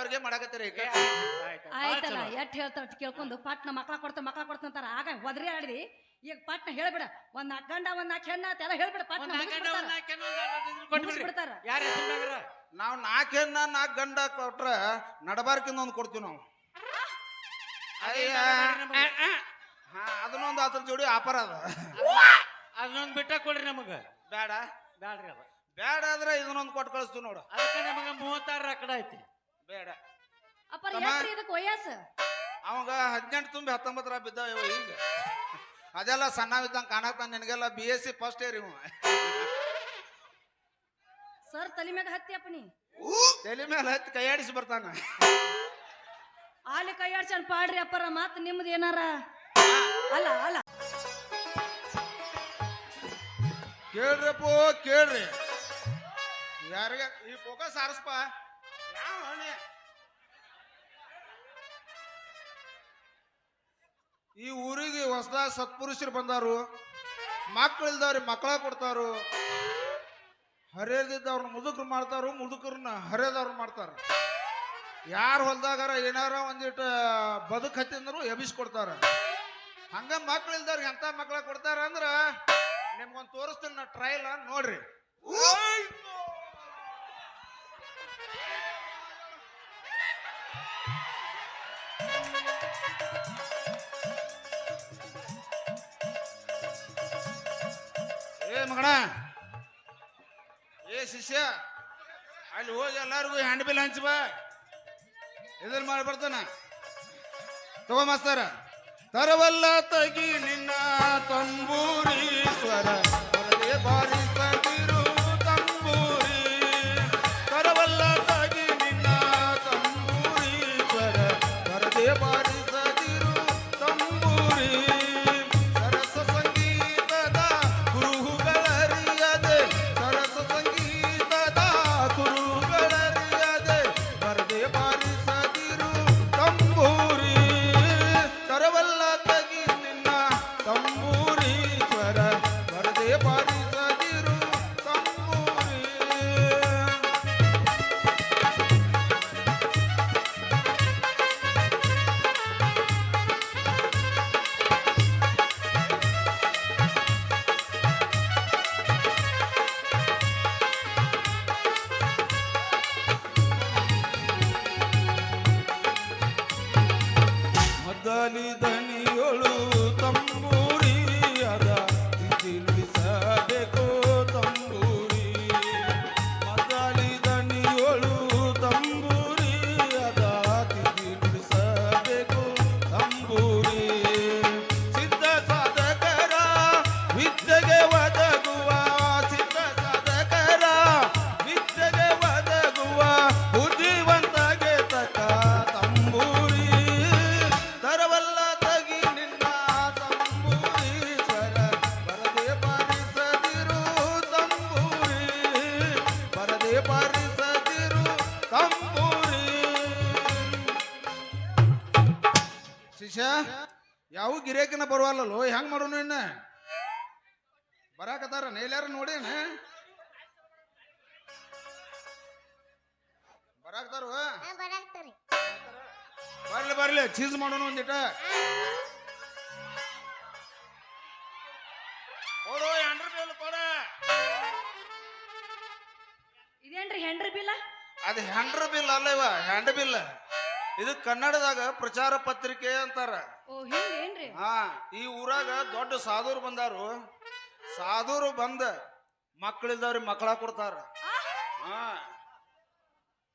ಅವ್ರಿಗೆ ಮಾಡಾಕತ್ತೀರಿ ಈಗ? ಆಯ್ತಲ್ಲ ಎಟ್ ಹೇಳ್ತಾರ ಅಷ್ಟ್ ಕೇಳ್ಕೊಂಡು ಪಾಟ್ನ ಮಕ್ಳ ಕೊಡ್ತಾರ ಮಕ್ಳ ಕೊಡ್ತಾರ ಆಗ ಒದ್ರಿ ಆಡ್ರಿ ಈಗ ಪಾಟ್ನ ಹೇಳ್ಬಿಡ. ಒಂದ್ ನಾಲ್ಕು ಗಂಡ ಒಂದ್ ನಾಲ್ಕು ಹೆಣ್ಣ ಅಂತ ಎಲ್ಲ ಹೇಳ್ಬಿಡ ಪಟ್ನ ಬಿಡ್ತಾರ ಯಾರ ನಾವು ನಾಲ್ಕು ಹೆಣ್ಣ ನಾಲ್ಕು ಗಂಡ ಕೊಟ್ರ ನಡಬಾರ್ಕಿಂದ ಒಂದ್ ಕೊಡ್ತೀವಿ ನಾವು. ಅಯ್ಯ. ಹಾ ಅದನ್ನೊಂದು ಅದ್ರ ಜೋಡಿ ಆಫರ್ ಅದ. ಅದನ್ನೊಂದು ಬಿಟ್ಟ ಕೊಡ್ರಿ ನಮಗ. ಬೇಡ ಬೇಡ್ರಿ ಅದ. ಬೇಡ ಆದ್ರೆ ಇದನ್ನೊಂದು ಕೊಟ್ಟು ಕಳಿಸ್ತೀವಿ ನೋಡು. ಅದಕ್ಕೆ ನಮಗ ಮೂವತ್ತಾರು ರಕಡ ಐತಿ. ಬೇಡ. ಅಪ್ಪ ತಮ್ಮ? ಎಷ್ಟ್ರಿ ಇದಕ್ಕೆ ವಯಸ್ಸು? ಅವಾಗ ಹದಿನೆಂಟು ತುಂಬಿ ಹತ್ತೊಂಬತ್ತರ ಬಿದ್ದಾವ ಈಗ ಅದೆಲ್ಲ ಸಣ್ಣವಿದ್ದಂಗೆ ಕಾಣತ್ತಾನ ನಿನಗೆಲ್ಲ B S C first year ಇವ. ಸರ್ ತಲೆ ಮ್ಯಾಗ ಹತ್ತಿ ಅಪ್ಪ ನೀ. ತಲೆ ಮೇಲೆ ಹತ್ತಿ ಕೈಯಾಡಿಸಿ ಬರ್ತಾನ. ಆಲಿ ಕೈ ಆಡ್ಸನ್ ಪಾಡ್ರಿ ಅಪ್ಪರ ಮತ್ ನಿಮ್ದು ಏನಾರ? ಅಲ್ಲ ಅಲ್ಲ. ಕೇಳ್ರಪ್ಪೋ ಕೇಳ್ರಿ. ಯಾರಿಗ ಈ ಫೋಕಸ್ ಆರಿಸ್ಪ. ಈ ಊರಿಗೆ ಹೊಸದಾಗಿ ಸತ್ಪುರುಷರು ಬಂದಾರು. ಮಕ್ಕಳಿಲ್ದವ್ರಿ ಮಕ್ಕಳ ಕೊಡ್ತಾರು. ಹರಿಯದಿದ್ದವ್ರನ್ನ ಮುದುಕರು ಮಾಡ್ತಾರು, ಮುದುಕರನ್ನ ಹರಿಯದವ್ರು ಮಾಡ್ತಾರ. ಯಾರು ಹೊಲ್ದಾಗಾರ ಏನಾರ ಒಂದಿಟ್ಟು ಬದುಕು ಹತ್ತಿಂದ್ರು ಎಬ್ಬಿಸ್ಕೊಡ್ತಾರ. ಹಂಗ ಮಕ್ಕಳಿಲ್ದವ್ರಿಗೆ ಎಂಥ ಮಕ್ಳ ಕೊಡ್ತಾರ ಅಂದ್ರ, ನಿಮ್ಗೊಂದು ತೋರಿಸ್ತೀನಿ ನಾ ಟ್ರೈಲ್ ನೋಡ್ರಿ. ಮಗಣ? ಏ ಶಿಷ್ಯ, ಅಲ್ಲಿ ಹೋಗಿ ಎಲ್ಲರಿಗೂ ಹ್ಯಾಂಡ್ ಬಿಲ್ ಹಂಚ ಬಾ. ಇದನ್ನ ಮಾಡಿ ಬರ್ತಾನ. ತಗೋ ಮಾಸ್ತರ. ತರವಲ್ಲ ತಗಿ ನಿನ್ನ ತಂಬೂರಿ ಸ್ವರ ಯಾವ ಗಿರೇಕಿನ ಬರುವಲ್ಲೋ ಹೆಂಗ್ ಮಾಡೋನು ಇನ್ನ? ಬರಾಕತ್ತಾರ ನೇಲ್ಯಾರ ನೋಡೇನ ಬರಾಕ್ತಾರ ಬರಾಕ್ತಾರಿ. ಬರ್ಲಿ ಬರ್ಲಿ ಚೀಸ್ ಮಾಡೋಣ ಒಂದಿಟ. ಕೊಡು ಎಂಡ್ರ ಬಿಲ್ ಕೊಡ. ಇದೇನ್ರಿ ಹೆಂಡ್ರಿ ಬಿಲ್ಲ ಅದು ಹೆಂಡ್ರ ಬಿಲ್ ಅಲ್ಲ ಇವ ಹೆಂಡ್ರ ಬಿಲ್ ಇದು ಕನ್ನಡದಾಗ ಪ್ರಚಾರ ಪತ್ರಿಕೆ ಅಂತಾರ. ಓ ಹಾ ಈ ಊರಾಗ ದೊಡ್ಡ ಸಾಧುರು ಬಂದಾರು. ಸಾಧುರು ಬಂದ ಮಕ್ಕಳಿದ್ದವ್ರಿಗೆ ಮಕ್ಕಳ ಕೊಡ್ತಾರ. ಹಾ.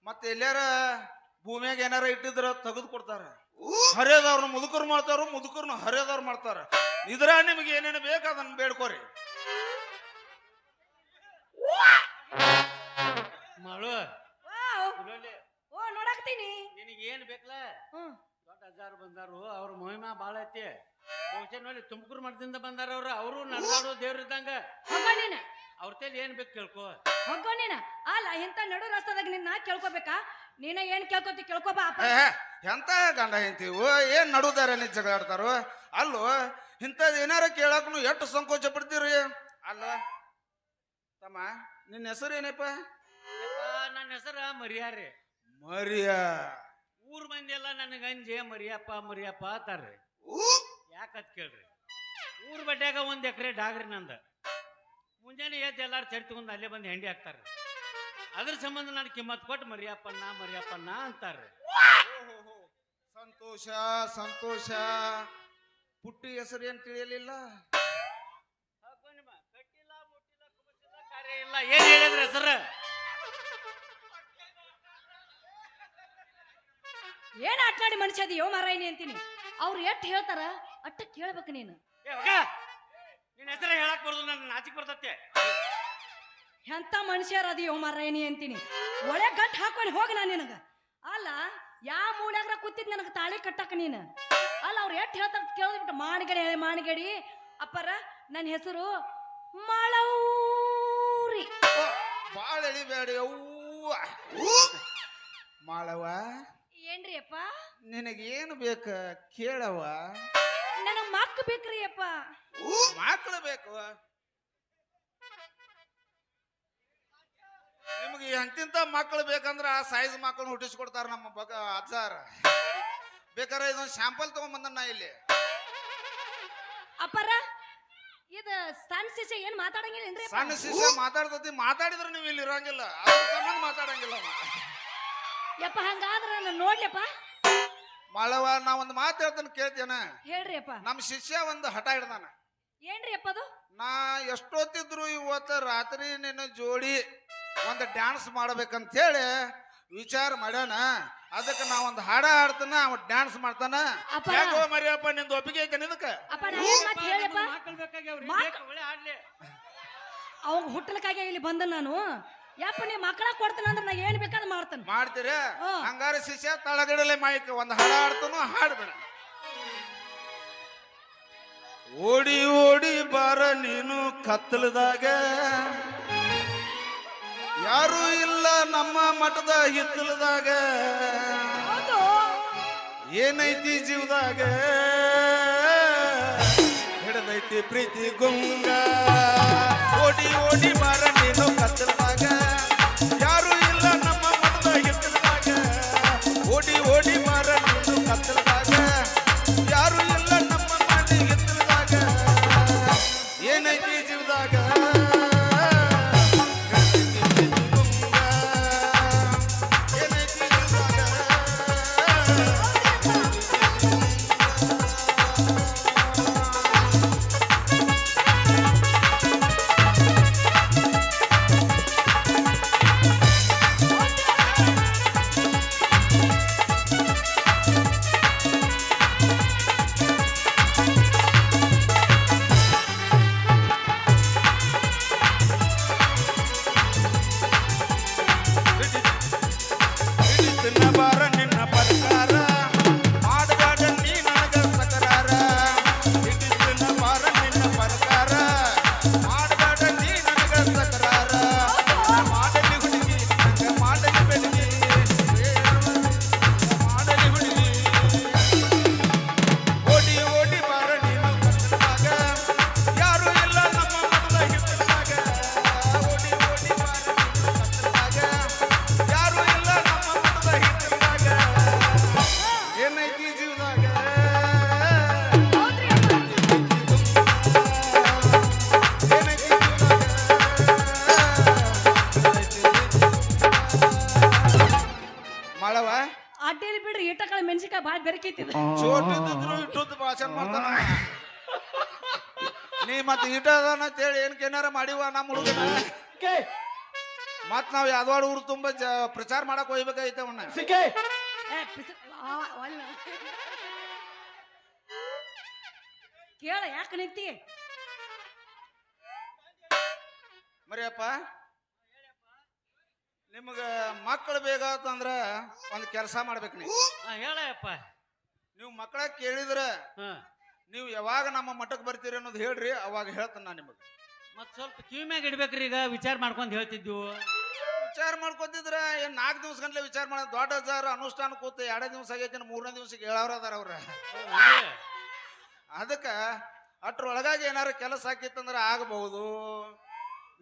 ಮತ್ತೆ ಎಲ್ಲಾರ ಭೂಮಿಯಾಗ ಏನಾರ ಇಟ್ಟಿದ್ರ ತೆಗೆದು ಕೊಡ್ತಾರ. ಹರಿಯದವ್ರನ್ನ ಮುದುಕರು ಮಾಡ್ತಾರ ಮುದುಕರ್ನ ಹರಿಯದವ್ರು ಮಾಡ್ತಾರ. ಇದ್ರ ನಿಮ್ಗೆ ಏನೇನು ಬೇಕು ಅದನ್ನ ಬೇಡ್ಕೋರಿ. ಮಳು. ಓ ನೋಡಾಕ್ತೀನಿ ನಿನಗೇನು ಏನ್ ಬೇಕಲ್ಲ ಅಜ್ಜಾರು ಬಂದಾರು ಅವ್ರ ಮಹಿಮಾ ಬಾಳ ಐತಿ. ಬಹುಶಃ ನೋಡಿ ತುಮಕೂರು ಮಠದಿಂದ ಬಂದಾರ ಅವ್ರು ಅವರು ನಡೆದಾಡೋ ದೇವ್ರ ಇದ್ದಂಗ. ಅವ್ರ ತೇಲಿ ಏನ್ ಬೇಕು ಕೇಳ್ಕೊ. ನೀನ? ಅಲ್ಲ ಇಂಥ ನಡು ರಸ್ತದಾಗ ನಿನ್ನ ಕೇಳ್ಕೊಬೇಕಾ? ನೀನ ಏನ್ ಕೇಳ್ಕೊತಿ ಕೇಳ್ಕೊಬಾ ಅಪ್ಪ. ಎಂತ ಗಂಡ ಓ ಏನ್ ನಡುದಾರಲ್ಲಿ ಜಗಳಾಡ್ತಾರೋ? ಅಲ್ಲೋ ಇಂಥದ್ದು ಏನಾರ ಕೇಳಕ್ನು ಎಷ್ಟು ಸಂಕೋಚ ಪಡ್ತೀರಿ? ಅಲ್ಲ ತಮ್ಮ ನಿನ್ನ ಹೆಸರು ಏನಪ್ಪ? ನನ್ನ ಹೆಸರು ಮರಿಯಾರಿ. ಮರಿಯ. ಊರ್ ಮಂದಿ ಎಲ್ಲ ನನಗೆ ಅಂಜೆ ಮರಿಯಪ್ಪ ಮರಿಯಪ್ಪ ಅಂತಾರ್ರಿ. ಯಾಕತ್ ಕೇಳ್ರಿ? ಊರ್ ಬಡ್ಡ್ಯಾಗ ಒಂದ್ ಎಕರೆ ಡಾಗ್ರಿ ನಂದ. ಮುಂಜಾನೆ ಎದ್ದು ಎಲ್ಲಾರು ಅಲ್ಲೇ ಬಂದು ಹೆಂಡಿ ಹಾಕ್ತಾರ್ರಿ. ಅದ್ರ ಸಂಬಂಧ ನಾನು ಕಿಮ್ಮತ್ ಕೊಟ್ಟು ಮರಿಯಪ್ಪಣ್ಣ ಮರಿಯಪ್ಪಣ್ಣ ಅಂತಾರ್ರಿ. ಸಂತೋಷ ಸಂತೋಷ. ಪುಟ್ಟಿ ಹೆಸರು ಏನ್ ತಿಳಿಯಲಿಲ್ಲ? ಕಟ್ಟಿಲ್ಲ ಮುಟ್ಟಿಲ್ಲ ಇಲ್ಲ. ಏನ್ ಹೇಳಿದ್ರಿ ಹೆಸರು ಏನ್ ಆಟನಾಡಿ ಮನುಷ್ಯ ಅದೀಯೋ ಮಾರಾಯಣಿ ಅಂತೀನಿ. ಅವ್ರು ಎಷ್ಟು ಹೇಳ್ತಾರ ಅಟ್ಟ ಕೇಳ್ಬೇಕು ನೀನು. ಏ ಹೋಗ ನಿನ್ನ ಹೆಸರು ಹೇಳಕ್ ಬರೋದು ನನ್ನ ನಾಚಿಕ್ ಬರ್ತತ್ತೆ ಎಂತ ಮನುಷ್ಯರ ಅದೀಯೋ ಮಾರಾಯಣಿ ಅಂತೀನಿ. ಒಳ್ಳೆ ಗಂಟ್ ಹಾಕೊಂಡು ಹೋಗ ನಾನು ನಿನಗ. ಅಲ್ಲ ಯಾವ ಮೂಲ್ಯಾಗ್ರ ಕೂತಿದ್ ನನಗೆ ತಾಳಿ ಕಟ್ಟಕ ನೀನು. ಅಲ್ಲ ಅವ್ರು ಎಟ್ ಹೇಳ್ತಾರ ಕೇಳಿದ್ಬಿಟ್ಟು ಮಾನಗಡಿ ಮಾನಗಡಿ ಅಪ್ಪರ ನನ್ನ ಹೆಸರು ಮಾಳೂರಿ ಬಾಳ ಎಳಿಬೇಡಿ ಮಾಳವ? ಏನ್ರಿ ಅಪ್ಪ ನಿನಗೇನು ಬೇಕ ಕೇಳವ ನನಗ್ ಮಕ್ಕ ಬೇಕ್ರಿ ಅಪ್ಪ ಮಕ್ಕಳು ಬೇಕು ನಿಮ್ಗೆ ಎಂತಿಂತ ಮಕ್ಕಳು ಬೇಕಂದ್ರ ಆ ಸೈಜ್ ಮಕ್ಕಳು ಹುಟ್ಟಿಸ್ಕೊಡ್ತಾರ ನಮ್ಮ ಬಗ ಅಜ್ಜಾರ. ಬೇಕಾದ್ರೆ ಇದೊಂದು ಶಾಂಪಲ್ ತಗೊಂಡ್ ನಾ ಇಲ್ಲಿ. ಅಪ್ಪರ ಇದು ಸಣ್ಣ ಶಿಷ್ಯ ಏನ್ ಮಾತಾಡಂಗಿಲ್ಲ ಸಣ್ಣ ಶಿಷ್ಯ ಮಾತಾಡ್ತತಿ ಮಾತಾಡಿದ್ರೆ ನೀವು ಇಲ್ಲಿ ಇರಂಗಿಲ್ಲ. ಅದ್ರ ಸಂಬಂಧ ಮಾತಾಡಂಗಿಲ್ಲ ಅವ. ಯಪ್ಪ ಹಂಗಾದ್ರ ನಾನು ನೋಡ್ಲಿಯಪ್ಪ ಮಳವ ನಾ ಒಂದು ಮಾತು ಹೇಳ್ತಾನೆ ಕೇಳ್ತೇನ. ಹೇಳ್ರಿ ಅಪ್ಪ ನಮ್ಮ ಶಿಷ್ಯ ಒಂದು ಹಠ ಹಿಡ್ದಾನ. ಏನ್ರಿ ಅಪ್ಪ ಅದು? ನಾ ಎಷ್ಟೊತ್ತಿದ್ರು ಇವತ್ತು ರಾತ್ರಿ ನಿನ್ನ ಜೋಡಿ ಒಂದು ಡ್ಯಾನ್ಸ್ ಮಾಡ್ಬೇಕಂತ ಹೇಳಿ ವಿಚಾರ ಮಾಡ್ಯಾನ. ಅದಕ್ಕೆ ನಾ ಒಂದು ಹಾಡ ಹಾಡ್ತಾನ ಅವ ಡ್ಯಾನ್ಸ್ ಮಾಡ್ತಾನ. ಅಪ್ಪ. ಯಾಕೋ ಮರಿಯಪ್ಪ ನಿಂದು ಒಪ್ಪಿಗೆ ಐತೆ ನಿದಕ್ಕ ಅಪ್ಪ ನಾ ಏನ್ ಮಾತ್ ಹೇಳಪ್ಪ ಒಳ್ಳೆ ಆಡ್ಲಿ ಅವಾಗ ಹುಟ್ಟಲಕ್ಕಾಗಿ ಇಲ್ಲಿ ಬಂದ ನಾನು? ಯಪ್ಪ ನೀ ಮಕ್ಕಳ ಕೊಡ್ತೀನಿ ಅಂದ್ರೆ ನಾ ಏನ್ ಬೇಕಾದ್ರೆ ಮಾಡ್ತಾನ. ಮಾಡ್ತೀರ? ಹಾ. ಹಂಗಾರೆ ಶಿಷ್ಯ ತಳಗಡಲೆ ಮಾಯಿಕ ಒಂದು ಹಾಡ ಹಾಡ್ತಾನು ಹಾಡ್ಬೇಡ. ಓಡಿ ಓಡಿ ಬಾರ ನೀನು ಕತ್ತಲದಾಗ. ಯಾರು ಇಲ್ಲ ನಮ್ಮ ಮಠದ ಹಿತ್ತಲದಾಗ. ಹೌದು. ಏನೈತಿ ಜೀವದಾಗ? ಹಿಡದೈತಿ ಪ್ರೀತಿ ಗುಂಗ. ಓಡಿ ಓಡಿ ಬಾರ ನೀನು ಕತ್ತಲದಾಗ. ಏನಾರ ಮಾಡಿವ ನಮ್ಮ ಹುಡುಗನ? ಮತ್ ನಾವ್ ಯಾದವಾಡ ಊರು ತುಂಬಾ ಜ ಪ್ರಚಾರ ಮಾಡಕ್ ಹೋಗ್ಬೇಕಾಯ್ತ ಅವನ್ನ ಏ, ಪಿಸ- ಆ, ಒಲ್ಲ. ಕೇಳ ಯಾಕೆ ನಿಂತಿ? ಮರಿಯಪ್ಪ ನಿಮ್ಗ ಮಕ್ಕಳು ಬೇಕಾತಂದ್ರ ಒಂದ್ ಕೆಲಸ ಮಾಡ್ಬೇಕು ನೀವು ಹಾ ಹೇಳಪ್ಪ ನೀವು ಮಕ್ಕಳ ಕೇಳಿದ್ರ ಹಾ. ನೀವು ಯಾವಾಗ ನಮ್ಮ ಮಠಕ್ಕೆ ಬರ್ತೀರಿ ಅನ್ನೋದು ಹೇಳ್ರಿ ಅವಾಗ ಹೇಳ್ತಾನ ನಾನು ನಿಮಗೆ. ಮತ್ ಸ್ವಲ್ಪ ಕಿವಿ ಮ್ಯಾಗ ಇಡ್ಬೇಕ್ರಿ ಈಗ ವಿಚಾರ ಮಾಡ್ಕೊಂಡ್ ಹೇಳ್ತಿದ್ವು. ವಿಚಾರ ಮಾಡ್ಕೊತಿದ್ರ ಏನ್ ನಾಲ್ಕು ದಿವಸ ಗಂಟ್ಲೆ ವಿಚಾರ ಮಾಡ ದೊಡ್ಡ ಹಜಾರ ಅನುಷ್ಠಾನ ಕೂತು ಎರಡೇ ದಿವ್ಸ ಆಗೈತಿ ಮೂರನೇ ದಿವಸಕ್ಕೆ ಹೇಳವ್ರ ಅದಾರ ಅವ್ರ. ಅದಕ್ಕ ಒಳಗಾಗಿ ಏನಾರ ಕೆಲಸ ಹಾಕಿತ್ತಂದ್ರ ಆಗಬಹುದು.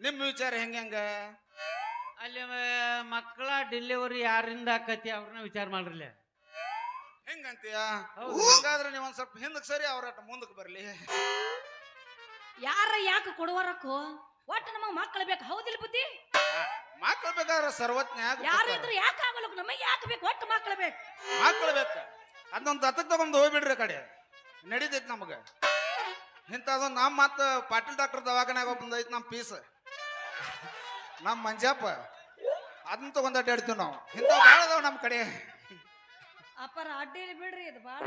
ನಿಮ್ಮ ವಿಚಾರ ಹೆಂಗ ಹೆಂಗ? ಅಲ್ಲಿ ಮಕ್ಕಳ ಡೆಲಿವರಿ ಯಾರಿಂದ ಆಕತಿ ಅವ್ರನ್ನ ವಿಚಾರ ಮಾಡ್ರಲ್ಲ. ಹೆಂಗಂತೀಯ? ಹೌದು. ಹಂಗಾದ್ರೆ ನೀವು ಒಂದ್ ಸ್ವಲ್ಪ ಹಿಂದಕ್ಕೆ ಸರಿ ಅವ್ರ ಮುಂದಕ್ಕೆ ಬರ್ಲಿ. ಯಾರ ಯಾಕೆ ಕೊಡುವರಕ್ಕೋ? ಒಟ್ಟು ನಮಗ್ ಮಕ್ಕಳು ಬೇಕು. ಹೌದಿಲ್ಲ ಬುದ್ಧಿ? ಮಕ್ಕಳು ಬೇಕಾದ್ರೆ ಸರ್ವಜ್ಞ ಯಾರು ಇದ್ರು ಯಾಕೆ ಆಗಲ್ಲ ನಮಗೆ ಯಾಕೆ ಬೇಕು? ಒಟ್ಟು ಮಕ್ಕಳು ಬೇಕು. ಮಕ್ಕಳು ಬೇಕು. ಅದೊಂದು ಅತಕ್ಕ ತಗೊಂಡು ಹೋಗ್ಬಿಡ್ರಿ ಕಡೆ. ನಡೀತೈತಿ ನಮಗೆ. ಇಂಥದ್ದು ನಮ್ಮ ಮತ್ತು ಪಾಟೀಲ್ ಡಾಕ್ಟರ್ ದವಾಖಾನ್ಯಾಗ ಒಬ್ಬಂದು ಐತಿ ನಮ್ಮ ಪೀಸ್. ನಮ್ಮ ಮಂಜಪ್ಪ. ಅದನ್ನ ತಗೊಂಡ್ ಅಡ್ಡಾಡ್ತೀವಿ ನಾವು. ಇಂಥ ಭಾಳ ಅದಾವ ನಮ್ಮ ಕಡೆ. ಅಪ್ಪರ ಅಡ್ಡಿಲಿ ಬಿಡ್ರಿ ಇದು ಬಾಳ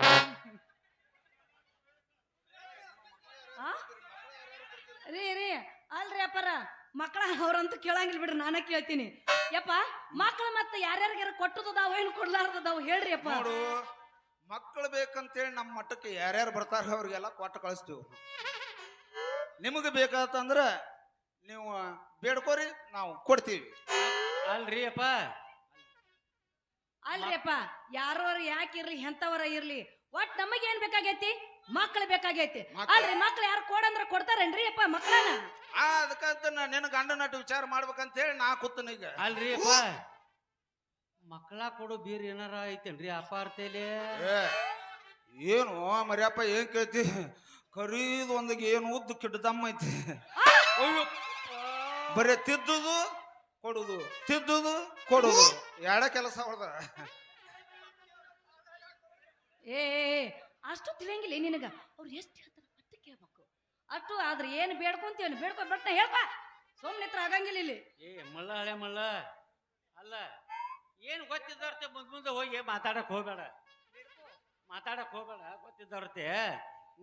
ಆ? ರೀ ರೀ. ಅಲ್ರಿ ಅಪ್ಪರ ಮಕ್ಕಳ ಅವ್ರಂತೂ ಕೇಳಂಗಿಲ್ಲ ಬಿಡ್ರಿ ನಾನೇ ಕೇಳ್ತೀನಿ. ಯಪ್ಪ ಮಕ್ಕಳು ಮತ್ತೆ ಯಾರ್ಯಾರಿಗಾರ ಕೊಟ್ಟದದಾವ ಏನು ಕೊಡ್ಲಾರ್ದದಾವ ಹೇಳ್ರಿ ಅಪ್ಪ ನೋಡು ಮಕ್ಕಳು ಬೇಕಂತೇಳಿ ನಮ್ಮ ಮಟ್ಟಕ್ಕೆ ಯಾರ್ಯಾರು ಬರ್ತಾರ ಅವ್ರಿಗೆಲ್ಲ ಕೊಟ್ಟು ಕಳಿಸ್ತೀವಿ. ನಿಮಗೆ ಬೇಕಾತಂದ್ರ ನೀವು ಬೇಡ್ಕೋರಿ ನಾವು ಕೊಡ್ತೀವಿ. ಅಲ್ರಿ ಅಪ್ಪ. ಅಲ್ರಿ ಅಪ್ಪ ಯಾರೋ ಯಾಕಿರ್ಲಿ ಎಂಥವರ ಇರ್ಲಿ ಒಟ್ ನಮಗೇನ್ ಬೇಕಾಗೈತಿ? ಮಕ್ಳು ಬೇಕಾಗೈತಿ. ಮಕ್ಳು. ಅಲ್ರಿ ಮಕ್ಳು ಯಾರು ಕೊಡಂದ್ರ ಕೊಡ್ತಾರೇನ್ರಿ ಅಪ್ಪ ಮಕ್ಕಳನ್ನ ಆ ಅದಕ್ಕಂತ ನಿನ್ನ ಗಂಡ ನಟ್ಟು ವಿಚಾರ ಮಾಡ್ಬೇಕಂತೇಳಿ ನಾ ಕೂತನ ಈಗ. ಅಲ್ರಿ ಅಪ್ಪ. ಮಕ್ಕಳ ಕೊಡು ಬೀರ್ ಏನಾರ ಐತೇನ್ರಿ ಅಪ್ಪ ಅರ್ತೇಲಿ ಏ, ಏನು ಮರಿಯಪ್ಪ ಏನ್ ಕೇಳ್ತಿ? ಕರೀದ್ ಒಂದಿಗೆ ಏನು ಉದ್ದು ಕಿಡ್ದಮ್ಮ ಐತಿ. ಅಯ್ಯೋ. ಬರೀ ತಿದ್ದುದು ಕೊಡುದು. ತಿದ್ದುದು ಕೊಡುದು. ಎರಡ ಕೆಲಸ ಹೊಡೆದ. ಏ ಏ, ಏ, ಅಷ್ಟು ತಿಳಿಯಂಗಿಲ್ಲ ನಿನಗ? ಅವ್ರು ಎಷ್ಟು ಹೇಳ್ತಾರೆ ಮತ್ತೆ ಕೇಳ್ಬೇಕು. ಅಷ್ಟು ಆದ್ರೆ ಏನು ಬೇಡ್ಕೊಂತೀವಿ ಬೇಡ್ಕೊ ಬಟ್ ಹೇಳ್ಪ ಸುಮ್ಮನೆ ಹತ್ರ ಆಗಂಗಿಲ್ಲ ಇಲ್ಲಿ. ಏ ಮಳ್ಳ ಹಳೆ ಮಳ್ಳ ಅಲ್ಲ ಏನು ಗೊತ್ತಿದ್ದವ್ರತೆ ಮುಂದೆ ಮುಂದೆ ಹೋಗಿ ಮಾತಾಡಕ್ ಹೋಗಬೇಡ. ಮಾತಾಡಕ್ ಹೋಗ್ಬೇಡ ಗೊತ್ತಿದ್ದವ್ರತೆ.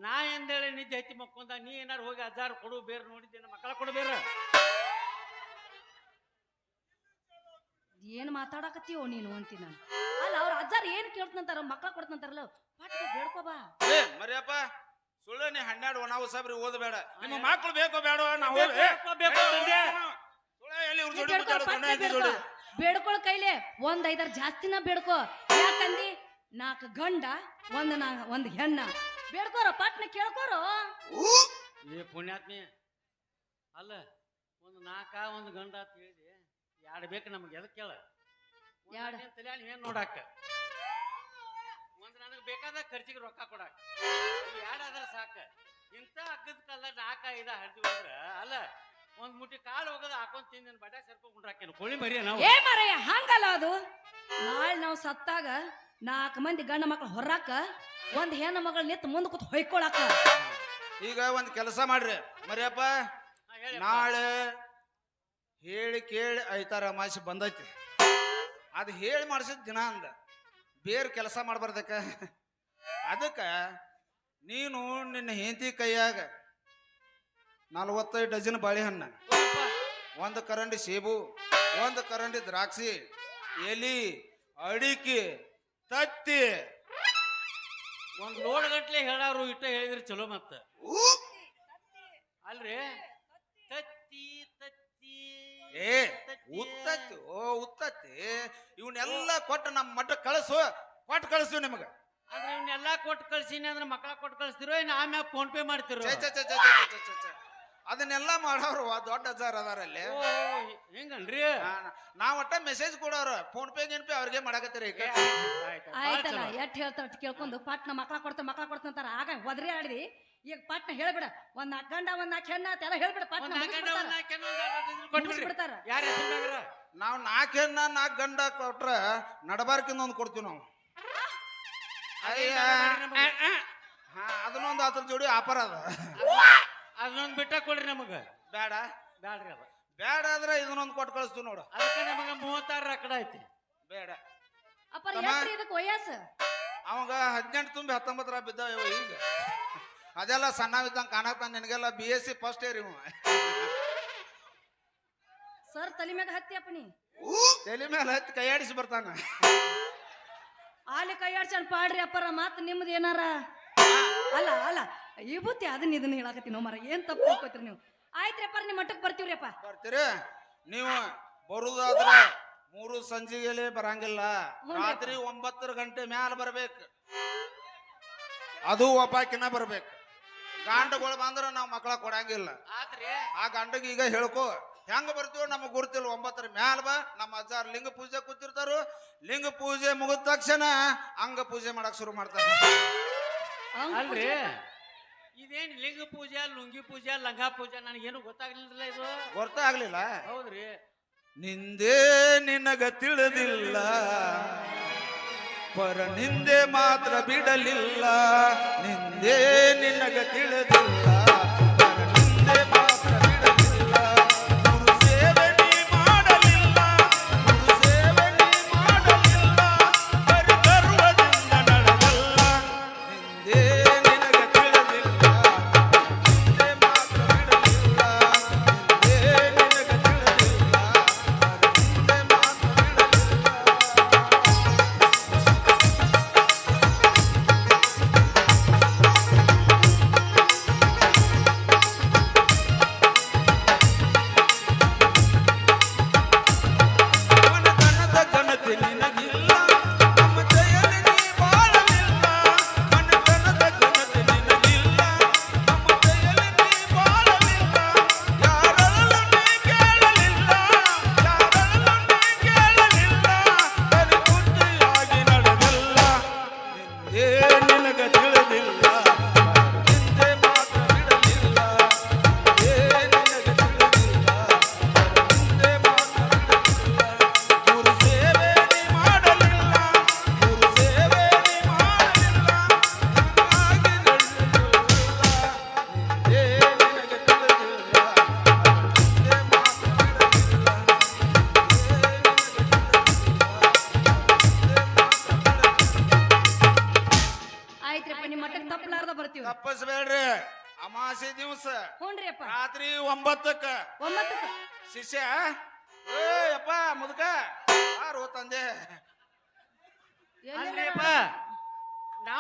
ನಾ ಎಂದೇಳಿ ನಿದ್ದೆ ಐತಿ ಮಕ್ಕೊಂದ ನೀ ಏನಾರು ಹೋಗಿ ಅಜ್ಜಾರು ಕೊಡು ಬೇರೆ ನೋಡಿದ್ದೇನೆ ಮಕ್ಕಳ ಕೊಡು ಬೇರೆ. ಏನು ಮಾತಾಡಕತ್ತೀವೋ ನೀನು ಅಂತೀನಿ ನಾನು? ಅಜ್ಜಾರ್ ಏನ್ ಕೇಳ್ತಂತಾರ ಮಕ್ಳ ಕೊಡ್ತಂತಾರಲ್ಲ ಪಟ್ ಬೇಡ್ಕೋ ಬಾ. ಏ ಮರಿಯಪ್ಪ ಸುಳ್ಳು ನೀ ಹನ್ನೆರಡು ಒಣ ಸಾಬ್ರಿ ಓದಬೇಡ. ನಿಮ್ಮ ಮಕ್ಳು ಬೇಕೋ ಬೇಡ ನಾವು ಬೇಡ್ಕೊಳ್ ಕೈಲೆ ಒಂದ್ ಐದಾರು ಜಾಸ್ತಿನ ಬೇಡ್ಕೋ. ಯಾಕಂದಿ? ನಾಲ್ಕು ಗಂಡ ಒಂದ್ ನಾ ಒಂದ್ ಹೆಣ್ಣ. ಬೇಡ್ಕೋರ ಪಟ್ನ ಕೇಳ್ಕೋರು. ಏ ಪುಣ್ಯಾತ್ಮಿ ಅಲ್ಲ ಒಂದ್ ನಾಲ್ಕ ಒಂದು ಗಂಡ ಅಂತ ಹೇಳಿದೆ ಎರಡು ಬೇಕು ನಮ್ಗೆ ಎದಕ್ಕೆ ಕೇಳ? ಎರಡ್. ತಲೆ ಏನ್ ನೋಡಾಕ? ಒಂದು ನನಗೆ ಬೇಕಾದ ಖರ್ಚಿಗೆ ರೊಕ್ಕ ಕೊಡಾಕ. ಎರಡಾದ್ರೆ ಸಾಕ? ಇಂತ ಅಗ್ಗದ ಕಾಲ ನಾಲ್ಕ ಐದ ಹರಿದು ಹೋದ್ರ ಅಲ್ಲ ಒಂದ್ ಮುಟ್ಟಿ ಕಾಳು ಹೋಗೋದು ಹಾಕೊಂಡ್ ತಿಂದಿನ ಬಡ ಸರ್ಕೊಂಡ್ ಕುಂಡ್ರಾಕೇನು ಕೋಳಿ ಮರಿ ನಾವು. ಏ ಮಾರಯ್ಯ ಹಂಗಲ್ಲ ಅದು. ನಾಳೆ ನಾವು ಸತ್ತಾಗ ನಾಲ್ಕು ಮಂದಿ ಗಂಡ ಮಕ್ಳು ಹೊರಾಕ ಒಂದ್ ಹೆಣ್ಣು ಮಗಳು ನಿಂತು ಮುಂದೆ ಕೂತ್ ಹೊಯ್ಕೊಳಕ. ಈಗ ಒಂದ್ ಕೆಲಸ ಮಾಡ್ರಿ. ಮರಿಯಪ್ಪ ನಾಳೆ ಹೇಳಿ ಕೇಳಿ ಐತಾರ ಅಮಾಸಿ ಬಂದೈತಿ. ಅದು ಹೇಳಿ ಮಾಡಿಸಿದ ದಿನ ಅಂದ ಬೇರೆ ಕೆಲಸ ಮಾಡಬಾರ್ದಕ್ಕ ಅದಕ್ಕೆ ನೀನು ನಿನ್ನ ಹೆಂಡತಿ ಕೈಯಾಗ ನಲವತ್ತೈದು ಡಜನ್ ಬಾಳೆಹಣ್ಣ. ಒಂದು ಕರಂಡಿ ಸೇಬು ಒಂದು ಕರಂಡಿ ದ್ರಾಕ್ಷಿ ಎಲಿ ಅಡಿಕೆ ತತ್ತಿ ಒಂದು ಲೋಡ್ ಗಟ್ಲೆ ಹೇಳಾರು ಇಟ್ಟ ಹೇಳಿದ್ರೆ ಚಲೋ ಮತ್ತ ಅಲ್ರಿ ತತ್ತಿ ತತ್ತಿ ಏ ತತ್ತಿ. ಉತ್ತತ್ತಿ ಓ ಉತ್ತತ್ತಿ ಇವನ್ನೆಲ್ಲ ಕೊಟ್ಟು ನಮ್ಮ ಮಠ ಕಳಿಸು ಕೊಟ್ಟು ಕಳಿಸು ನಿಮಗೆ. ಆದ್ರೆ ಇವನ್ನೆಲ್ಲಾ ಕೊಟ್ಟು ಕಳ್ಸೀನಿ ಅಂದ್ರೆ ಮಕ್ಕಳ ಕೊಟ್ಟು ಕಳಿಸ್ತಿರೋ ಇನ್ನು ಆಮ್ಯಾಗ ಫೋನ್ ಪೇ ಮಾಡ್ತಿರೋ? ಛೆ, ಛೆ, ಛೆ, ಛೆ, ಛೆ, ಛೆ, ಛೆ, ಛೆ. ಅದನ್ನೆಲ್ಲ ಮಾಡೋರು ಆ ದೊಡ್ಡ ಅಜ್ಜಾರ್ ಅದಾರಲ್ಲಿ ಓ ಹೆಂಗನ್ರಿ ನಾವ್ ಒಟ್ಟ ಮೆಸೇಜ್ ಕೊಡೋರು ಫೋನ್ ಪೇ ಗಿನ್ ಪೇ ಅವ್ರಿಗೆ ಮಾಡಕತ್ತೀರಿ ಈಗ. ಆಯ್ತಲ್ಲ ಎಟ್ ಹೇಳ್ತಾರ ಅಷ್ಟ್ ಕೇಳ್ಕೊಂಡು ಪಟ್ನ ಮಕ್ಳ ಕೊಡ್ತಾರ ಮಕ್ಳ ಕೊಡ್ತಂತಾರೆ ಆಗ ಒದ್ರಿ ಆಡ್ರಿ. ಈಗ ಪಟ್ನ ಹೇಳ್ಬಿಡ. ಒಂದ್ ನಾಲ್ಕು ಗಂಡ ಒಂದ್ ನಾಲ್ಕು ಹೆಣ್ಣ ಅಂತ ಎಲ್ಲ ಹೇಳ್ಬಿಡ. ಪಟ್ನ ಬಿಡ್ತಾರ ನಾವ್ ನಾಲ್ಕು ಹೆಣ್ಣ ನಾಲ್ಕು ಗಂಡ ಕೊಟ್ರ ನಡಬಾರ್ಕಿಂದ ಒಂದು ಕೊಡ್ತೀವಿ ನಾವು. ಅಯ್ಯ. ಹಾ ಅದನ್ನೊಂದು ಅದ್ರ ಜೋಡಿ ಆಪರ ಅದ. ಅದನ್ನೊಂದು ಬಿಟ್ಟ ಕೊಡ್ರಿ ನಮಗೆ. ಬೇಡ ಬೇಡ್ರಿ ಅದ. ಬೇಡ ಆದ್ರೆ ಇದನ್ನೊಂದು ಕೊಟ್ಟು ಕಳಿಸ್ತೀವಿ ನೋಡು. ಅದಕ್ಕೆ ನಮಗ ಮೂವತ್ತಾರು ರಕ್ಕಡ ಐತಿ. ಬೇಡ ಅಪ್ಪ? ಇದಕ್ಕೆ ವಯಸ್ಸು. ಅವಾಗ ಹದಿನೆಂಟು ತುಂಬಿ ಹತ್ತೊಂಬತ್ತರ ಬಿದ್ದಾವ ಈಗ. ಅದೆಲ್ಲ ಸಣ್ಣವಿದ್ದಂಗೆ ಕಾಣತ್ತ ನಿನಗೆಲ್ಲ B S C first year ಇವ. ಸರ್ ತಲೆ ಮ್ಯಾಗ ಹತ್ತಿ ಅಪ್ಪ ನೀ. ತಲೆ ಮೇಲೆ ಹತ್ತಿ ಕೈಯಾಡಿಸಿ ಬರ್ತಾನ. ಆಲಿ ಕೈಯಾಡ್ಸಣ್ ಪಾಡ್ರಿ ಅಪ್ಪರ ಮಾತು ನಿಮ್ದು ಏನಾರ? ಅಲ್ಲ ಅಲ್ಲ ಈ ಬುತ್ತಿ ಅದನ್ನ ಇದನ್ನ ಹೇಳಾಕತ್ತೀನಿ ಮರ ಏನ್ ತಪ್ಪು ತಿಳ್ಕೊತೀರಿ ನೀವು? ಆಯ್ತ್ರಿ ಅಪ್ಪ ನಿಮ್ಮ ಮಟ್ಟಕ್ಕೆ ಬರ್ತೀವ್ರಿ ಅಪ್ಪ. ಬರ್ತೀರಿ. ನೀವು ಬರುದಾದ್ರ ಮೂರು ಸಂಜೆಗೆಲೆ ಬರಂಗಿಲ್ಲ. ರಾತ್ರಿ ಒಂಬತ್ತರ ಗಂಟೆ ಮ್ಯಾಲ ಬರ್ಬೇಕು. ಅದು ಒಬ್ಬಾಕಿನ ಬರ್ಬೇಕು. ಗಾಂಡಗಳು ಬಂದ್ರ ನಾವು ಮಕ್ಕಳ ಕೊಡಂಗಿಲ್ಲ. ಆತ್ರಿ? ಆ ಗಂಡಗೆ ಈಗ ಹೇಳ್ಕೋ ಹೆಂಗ ಬರ್ತೀವೋ ನಮಗ್ ಗುರುತಿಲ್ಲ. ಒಂಬತ್ತರ ಮ್ಯಾಲ ಬಾ. ನಮ್ಮ ಅಜ್ಜಾರ್ ಲಿಂಗ ಪೂಜೆ ಕೂತಿರ್ತಾರು. ಲಿಂಗ ಪೂಜೆ ಮುಗಿದ ತಕ್ಷಣ ಅಂಗ ಪೂಜೆ ಮಾಡಕ್ ಶುರು ಮಾಡ್ತಾರೆ. ಅಲ್ರಿ? ಇದೇನ್ ಲಿಂಗ ಪೂಜೆ ಲುಂಗಿ ಪೂಜೆ ಲಂಗಾ ಪೂಜೆ ನನಗೇನು ಗೊತ್ತಾಗ್ಲಿಲ್ಲ ಇದು? ಗೊತ್ತಾಗ್ಲಿಲ್ಲ. ಹೌದ್ರಿ. ನಿಂದೇ ನಿನಗ ತಿಳಿದಿಲ್ಲ. ಪರ ನಿಂದೆ ಮಾತ್ರ ಬಿಡಲಿಲ್ಲ. ನಿಂದೇ ನಿನಗ ತಿಳಿದಿಲ್ಲ.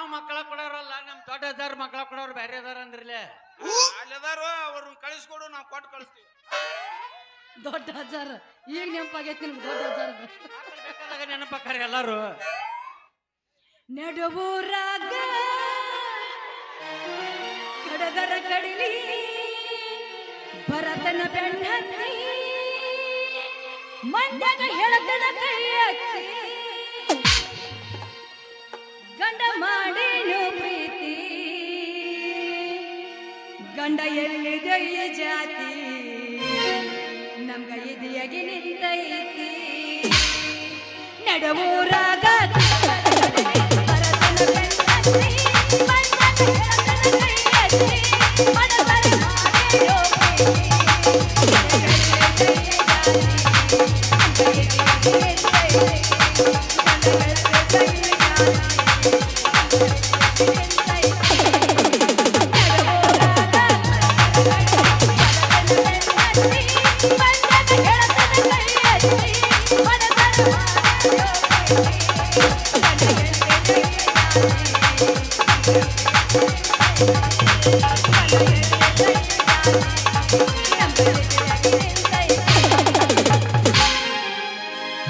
ನಾವು ಮಕ್ಕಳ ಕೊಡೋರಲ್ಲ ನಮ್ ದೊಡ್ಡ ಅದಾರ ಮಕ್ಕಳ ಕೊಡೋರು ಬೇರೆ ಅದಾರ ಅಂದ್ರಲ್ಲೇ ಅಲ್ಲದಾರು ಅವ್ರನ್ನ ಕಳಿಸ್ಕೊಡು ನಾವು ಕೊಟ್ಟು ಕಳಿಸ್ತೀವಿ. ದೊಡ್ಡ ಹಜಾರ ಈಗ ನೆನಪಾಗೈತಿ ನಿಮ್ಗೆ ದೊಡ್ಡ ಹಜಾರ್ ನೆನಪಾಕಾರ ಎಲ್ಲಾರು. ನಡುವೂರಾಗ ಕಡದರ ಕಡಿಲಿ ಭರತನ ಬೆನ್ನತ್ತಿ ಮಂದ್ಯಾಗ ಹೇಳದನ ಕೈ ಎತ್ತಿ ಗಂಡ ಮಾಡೇನು ಪ್ರೀತಿ? ಗಂಡ ಎಲ್ಲಿದೆ ಈ ಜಾತಿ? ನಮ್ಗ ಇದೆಯಾಗಿ ನಿಂತೈತಿ. ನಡವೂರಾಗ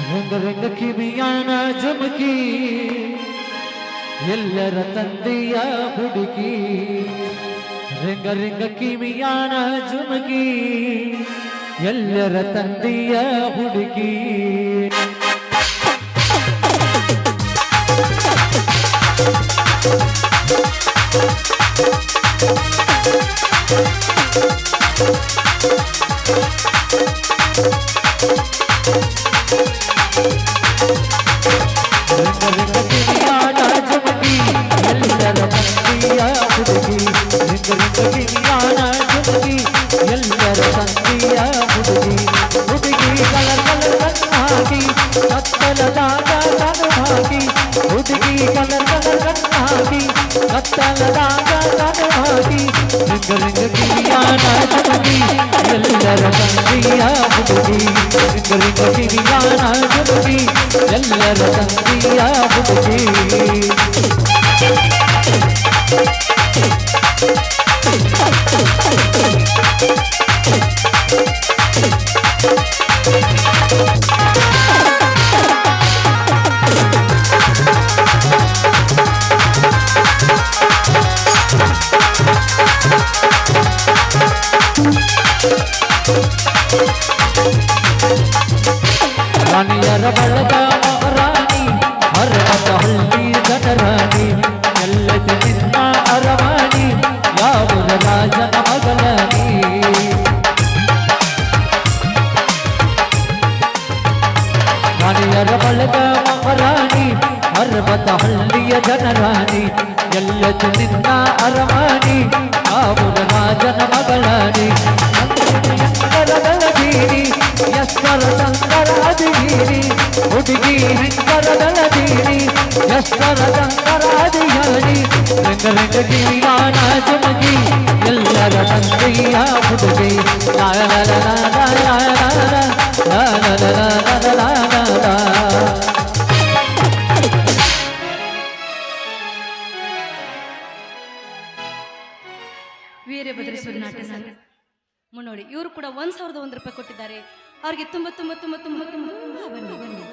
ರಂಗ ರಂಗ ಕಿವಿಯಾನ ಜುಮುಕಿ ಎಲ್ಲರ ತಂದೆಯ ಹುಡುಗಿ ರಂಗ ರಂಗ ಕಿವಿಯಾನ ಜುಮಕಿ ಎಲ್ಲರ ತಂದೆಯ ಹುಡುಗಿ ರಂಗ ಕತ್ತಲದಾಗ ಕಣ್ಣು ಹಾಕಿ ರಂಗ ರಂಗ ಕಿವಿಯಾನ ಜುಮುಕಿ ಎಲ್ಲರ ತಂದೆಯ ಹುಡುಗಿ ರಂಗ ರಂಗ ಕಿವಿಯಾನ ಜುಮುಕಿ ಎಲ್ಲರ ತಂದೆಯ ಹುಡುಗಿ Thank ಅರಮಾನಿ ಆವುಲ ರಾಜನ ಮಗಳಾನಿ. ಬೆಳದೀರಿ ಎಷ್ಟರ ಸಂಕರ ಅದಿರಿ ಹುಡುಗಿ ಹೆಂಕರ ಬೆಳದೀರಿ ಎಷ್ಟರ ಸಂಕರ ಅದಿಯಾರಿ ರಂಗ ರಂಗ ಜೀವಾನ ಜಮಗಿ ಎಲ್ಲರ ತಂದೆಯ ಹುಡುಗಿ. ಲಾಲ ಲಾಲ ಲಾಲ ಲಾಲ ಲಾಲ ಲಾಲ ಮುನ್ನೋಡಿ ಇವರು ಕೂಡ ಒಂದ್ ಸಾವಿರದ ಒಂದ್ ರೂಪಾಯಿ ಕೊಟ್ಟಿದ್ದಾರೆ ಅವ್ರಿಗೆ ತುಂಬ ತುಂಬ ತುಂಬ ತುಂಬ ತುಂಬ ಬನ್ನಿ ಬನ್ನಿ